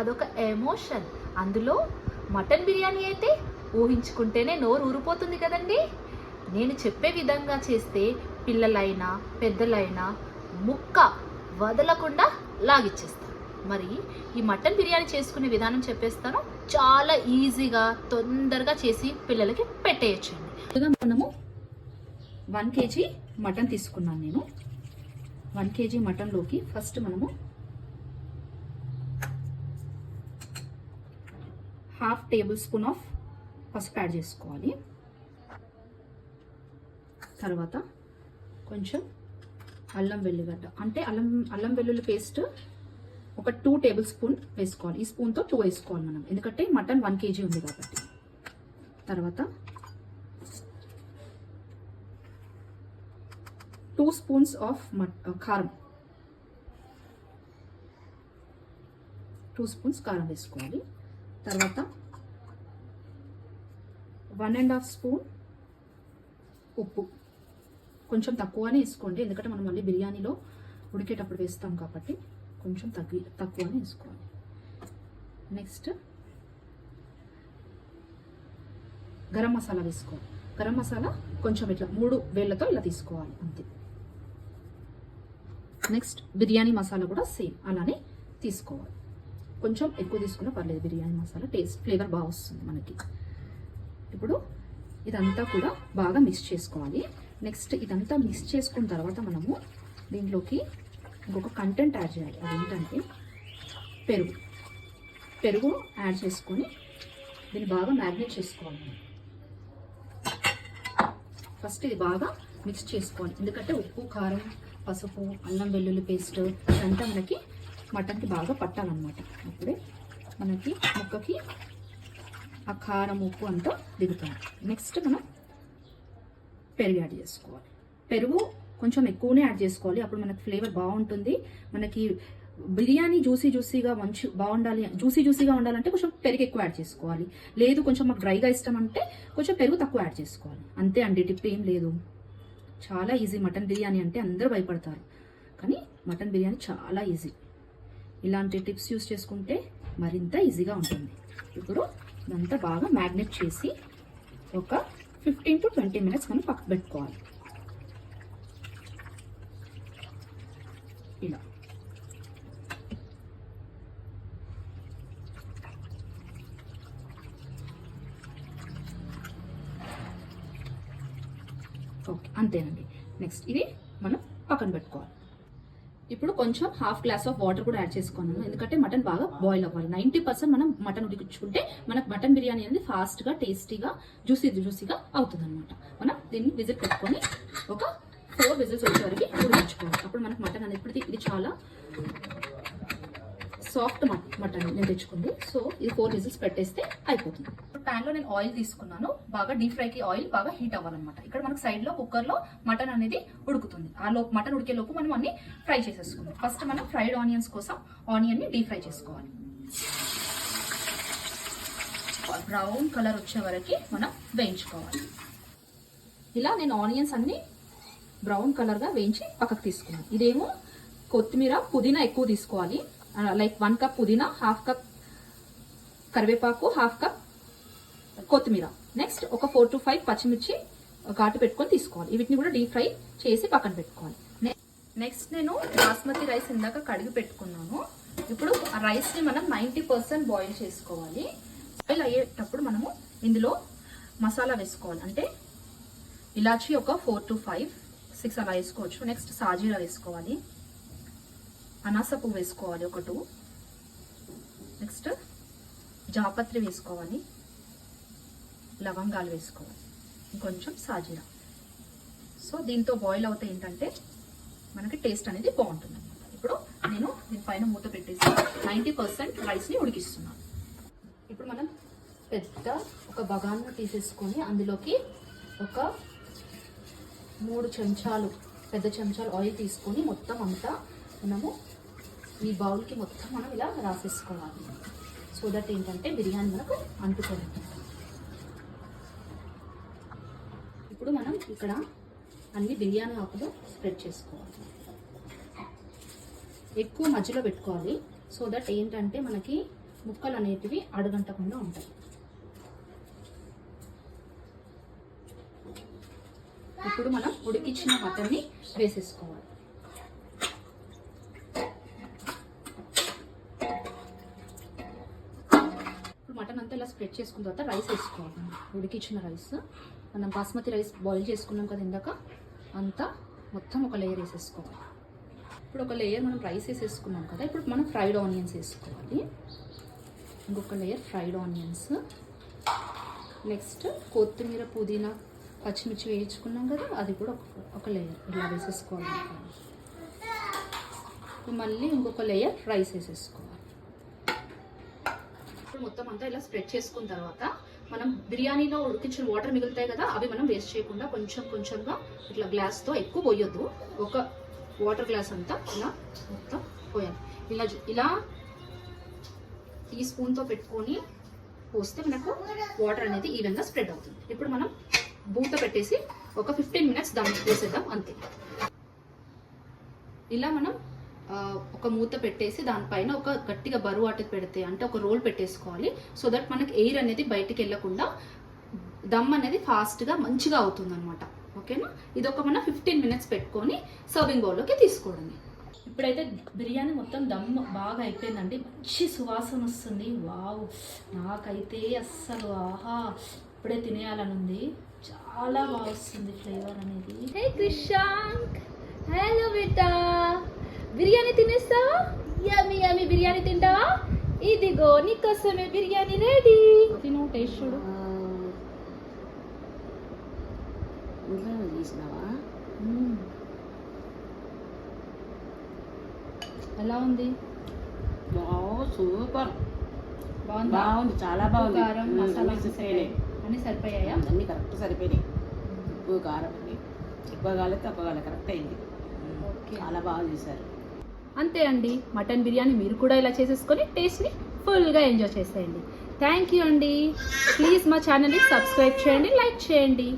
అదొక ఎమోషన్. అందులో మటన్ బిర్యానీ అయితే ఊహించుకుంటేనే నోరు ఊరిపోతుంది కదండి. నేను చెప్పే విధంగా చేస్తే పిల్లలైనా పెద్దలైనా ముక్క వదలకుండా లాగిచ్చేస్తాను మరి ఈ మటన్ బిర్యానీ చేసుకునే విధానం చెప్పేస్తాను. చాలా ఈజీగా తొందరగా చేసి పిల్లలకి పెట్టేయచ్చండి. ముందుగా మనము వన్ కేజీ మటన్ తీసుకున్నాను నేను. వన్ కేజీ మటన్లోకి ఫస్ట్ మనము హాఫ్ టేబుల్ స్పూన్ ఆఫ్ పసుపు యాడ్ చేసుకోవాలి. తర్వాత కొంచెం అల్లం వెల్లుగడ్డ అంటే అల్లం అల్లం వెల్లుల్లి పేస్ట్ ఒక టూ టేబుల్ స్పూన్ వేసుకోవాలి. ఈ స్పూన్తో టూ వేసుకోవాలి మనం. ఎందుకంటే మటన్ వన్ కేజీ ఉంది కాబట్టి. తర్వాత టూ స్పూన్స్ ఆఫ్ కారం. టూ స్పూన్స్ కారం వేసుకోవాలి. తర్వాత వన్ అండ్ హాఫ్ స్పూన్ ఉప్పు. కొంచెం తక్కువనే వేసుకోండి ఎందుకంటే మనం మళ్ళీ బిర్యానీలో ఉడికేటప్పుడు వేస్తాం కాబట్టి కొంచెం తగ్గి తక్కువనే వేసుకోవాలి. నెక్స్ట్ గరం మసాలా వేసుకోవాలి. గరం మసాలా కొంచెం ఇట్లా మూడు వేళ్ళతో ఇలా తీసుకోవాలి అంతే. నెక్స్ట్ బిర్యానీ మసాలా కూడా సేమ్ అలానే తీసుకోవాలి. కొంచెం ఎక్కువ తీసుకున్నా పర్లేదు. బిర్యానీ మసాలా టేస్ట్ ఫ్లేవర్ బాగా వస్తుంది మనకి. ఇప్పుడు ఇదంతా కూడా బాగా మిక్స్ చేసుకోవాలి. నెక్స్ట్ ఇదంతా మిక్స్ చేసుకున్న తర్వాత మనము దీంట్లోకి ఇంకొక కంటెంట్ యాడ్ చేయాలి. అదేంటంటే పెరుగు. పెరుగు యాడ్ చేసుకొని దీన్ని బాగా మ్యారినేట్ చేసుకోవాలి. ఫస్ట్ ఇది బాగా మిక్స్ చేసుకోవాలి. ఎందుకంటే ఉప్పు కారం పసుపు అల్లం వెల్లుల్లి పేస్ట్ ఇదంతా మనకి మటన్కి బాగా పట్టాలన్నమాట. అప్పుడే మనకి ముక్కకి ఆ కారం ఉప్పు అంతా దిగుతుంది నెక్స్ట్ మనం పెరుగు యాడ్ చేసుకోవాలి. పెరుగు కొంచెం ఎక్కువనే యాడ్ చేసుకోవాలి. అప్పుడు మనకి ఫ్లేవర్ బాగుంటుంది. మనకి బిర్యానీ జ్యూసీ జ్యూసీగా మంచి బాగుండాలి జ్యూసీ జ్యూసీగా ఉండాలంటే కొంచెం పెరుగు ఎక్కువ యాడ్ చేసుకోవాలి. లేదు కొంచెం మాకు డ్రైగా ఇష్టం అంటే కొంచెం పెరుగు తక్కువ యాడ్ చేసుకోవాలి. అంతే అండి టిప్ ఏం లేదు. చాలా ఈజీ మటన్ బిర్యానీ అంటే అందరూ భయపడతారు. కానీ మటన్ బిర్యానీ చాలా ఈజీ. ఇలాంటి టిప్స్ యూస్ చేసుకుంటే మరింత ఈజీగా ఉంటుంది. ఇప్పుడు ఇదంతా బాగా మ్యాగ్నెట్ చేసి ఒక ఫిఫ్టీన్ టు ట్వంటీ మినిట్స్ మనం పక్క పెట్టుకోవాలి. ఇలా. ఓకే అంతేనండి. నెక్స్ట్ ఇది మనం పక్కన పెట్టుకోవాలి. ఇప్పుడు కొంచెం హాఫ్ గ్లాస్ ఆఫ్ వాటర్ కూడా యాడ్ చేసుకున్నాను ఎందుకంటే మటన్ బాగా బాయిల్ అవ్వాలి. నైంటీ పర్సెంట్ మనం మటన్ ఉడికించుకుంటే మనకు మటన్ బిర్యానీ అనేది ఫాస్ట్గా టేస్టీగా జ్యూసీ జ్యూసీగా అవుతుంది అనమాట మనం దీన్ని విజిట్ పెట్టుకొని ఒక ఫోర్ విజిల్స్ వచ్చే వరకు ఉడికించుకోవాలి. అప్పుడు మనకు మటన్ అనేది ఇప్పుడు ఇది- ఇది చాలా సాఫ్ట్ మటన్ నేను తెచ్చుకుంది. సో ఇది ఫోర్ విజిల్స్ పెట్టేస్తే అయిపోతుంది. ప్యాన్లో నేను ఆయిల్ తీసుకున్నాను. బాగా డీప్ ఫ్రైకి ఆయిల్ బాగా హీట్ అవ్వాలన్నమాట. ఇక్కడ మనకు సైడ్లో కుక్కర్లో మటన్ అనేది ఉడుకుతుంది. ఆ లోపు మటన్ ఉడికే లోపు మనం అన్ని ఫ్రై చేసేసుకుందాం. ఫస్ట్ మనం ఫ్రైడ్ ఆనియన్స్ కోసం ఆనియన్ని డీప్ ఫ్రై చేసుకోవాలి. బ్రౌన్ కలర్ వచ్చే వరకు మనం వేయించుకోవాలి. ఇలా నేను ఆనియన్స్ అన్ని బ్రౌన్ కలర్గా వేయించి పక్కకు తీసుకున్నాను. ఇదేమో కొత్తిమీర పుదీనా ఎక్కువ తీసుకోవాలి. లైక్ వన్ కప్ పుదీనా హాఫ్ కప్ కరివేపాకు హాఫ్ కప్ కొత్తిమీర. నెక్స్ట్ ఒక ఫోర్ టు ఫైవ్ పచ్చిమిర్చి ఘాటు పెట్టుకొని తీసుకోవాలి. వీటిని కూడా డీప్ ఫ్రై చేసి పక్కన పెట్టుకోవాలి. నెక్స్ట్ నేను బాస్మతి రైస్ ఇందాక కడిగి పెట్టుకున్నాను. ఇప్పుడు ఆ రైస్ని మనం నైంటీ పర్సెంట్ బాయిల్ చేసుకోవాలి. బాయిల్ అయ్యేటప్పుడు మనము ఇందులో మసాలా వేసుకోవాలి. అంటే ఇలాచి ఒక ఫోర్ టు ఫైవ్ సిక్స్ అలా వేసుకోవచ్చు. నెక్స్ట్ సాజీరా వేసుకోవాలి. అనాస పువ్వు వేసుకోవాలి ఒక టూ నెక్స్ట్ జాపత్రి వేసుకోవాలి. లవంగాలు వేసుకోవాలి ఇంకొంచెం సాజీరా. సో దీంతో బాయిల్ అవుతే ఏంటంటే మనకి టేస్ట్ అనేది బాగుంటుంది ఇప్పుడు నేను దీనిపైన మూత పెట్టేసి నైంటీ పర్సెంట్ రైస్ని ఉడికిస్తున్నాను ఇప్పుడు మనం పెద్ద ఒక బగాన్ను తీసేసుకొని అందులోకి ఒక మూడు చెంచాలు పెద్ద చెంచాలు ఆయిల్ తీసుకొని మొత్తం అంతా మనము ఈ బౌల్కి మొత్తం మనం ఇలా రాసేసుకోవాలి. సో దట్ ఏంటంటే బిర్యానీ మనకు అంటుకోవాలి. ఇప్పుడు మనం ఇక్కడ అన్ని బిర్యానీ ఆకులు స్ప్రెడ్ చేసుకోవాలి. ఎక్కువ మధ్యలో పెట్టుకోవాలి. సో దట్ ఏంటంటే మనకి ముక్కలు అనేటివి అడగంటకుండా ఉంటాయి. ఇప్పుడు మనం ఉడికించిన మటన్ని వేసేసుకోవాలి. చేసుకున్న తర్వాత రైస్ వేసుకోవాలి. ఉడికించిన రైస్ మనం బాస్మతి రైస్ బాయిల్ చేసుకున్నాం కదా ఇందాక. అంతా మొత్తం ఒక లేయర్ వేసేసుకోవాలి. ఇప్పుడు ఒక లేయర్ మనం రైస్ వేసేసుకున్నాం కదా ఇప్పుడు మనం ఫ్రైడ్ ఆనియన్స్ వేసుకోవాలి. ఇంకొక లేయర్ ఫ్రైడ్ ఆనియన్స్ నెక్స్ట్ కొత్తిమీర పుదీనా పచ్చిమిర్చి వేయించుకున్నాం కదా అది కూడా ఒక ఒక లేయర్ ఇలా వేసేసుకోవాలి. మళ్ళీ ఇంకొక లేయర్ రైస్ వేసేసుకోవాలి. మొత్తం అంతా ఇలా స్ప్రెడ్ చేసుకున్న తర్వాత మనం బిర్యానీలో ఉడికించిన వాటర్ మిగులుతాయి కదా అవి మనం వేస్ట్ చేయకుండా కొంచెం కొంచెంగా ఇట్లా గ్లాస్తో ఎక్కువ పోయొద్దు. ఒక వాటర్ గ్లాస్ అంతా ఇలా మొత్తం పోయాలి. ఇలా ఇలా టీ స్పూన్తో పెట్టుకొని పోస్తే మనకు వాటర్ అనేది ఈవెన్గా స్ప్రెడ్ అవుతుంది. ఇప్పుడు మనం బూత పెట్టేసి ఒక ఫిఫ్టీన్ మినిట్స్ దాన్ని చేసేద్దాం అంతే. ఇలా మనం ఒక మూత పెట్టేసి దానిపైన ఒక గట్టిగా బరువు అటు పెడితే అంటే ఒక రోల్ పెట్టేసుకోవాలి సో దట్ మనకి ఎయిర్ అనేది బయటికి వెళ్ళకుండా దమ్ అనేది ఫాస్ట్గా మంచిగా అవుతుంది అనమాట ఓకేనా ఇది ఒక మనం ఫిఫ్టీన్ మినిట్స్ పెట్టుకొని సర్వింగ్ బౌల్లోకి తీసుకోవడమే. ఇప్పుడైతే బిర్యానీ మొత్తం దమ్ బాగా అయిపోయిందండి. మంచి సువాసన వస్తుంది. వావ్! నాకైతే అస్సలు ఆహా! ఇప్పుడే తినేయాలని ఉంది చాలా బాగా వస్తుంది ఫ్లేవర్ అనేది. హే క్రిషాంక్ హలో బేటా బిర్యానీ తినేస్తావా? యమ్మి యమ్మి బిర్యానీ తింటావా? ఇదిగో నీకోసమే బిర్యానీ రెడీ తిను టేస్ట్ చూడు. మ్మ్. ఎలా ఉంది? సూపర్. బాగుందా? బాగుంది చాలా బాగుంది. కారం మసాలా అన్నీ సరిపోయినాయి. అన్ని సరిపోయాయా? అన్నీ కరెక్ట్ సరిపోయినాయి. ఉప్పు కారం ఎక్కువ కాలేదు తక్కువ కాలేదు కరెక్ట్ అయింది. చాలా బాగా చేశారు. అంతే అండి. మటన్ బిర్యానీ మీరు కూడా ఇలా చేసేసుకొని టేస్ట్ని ఫుల్గా ఎంజాయ్ చేసేయండి. థ్యాంక్ యూ అండి. ప్లీజ్ మా ఛానల్ని సబ్స్క్రైబ్ చేయండి లైక్ చేయండి.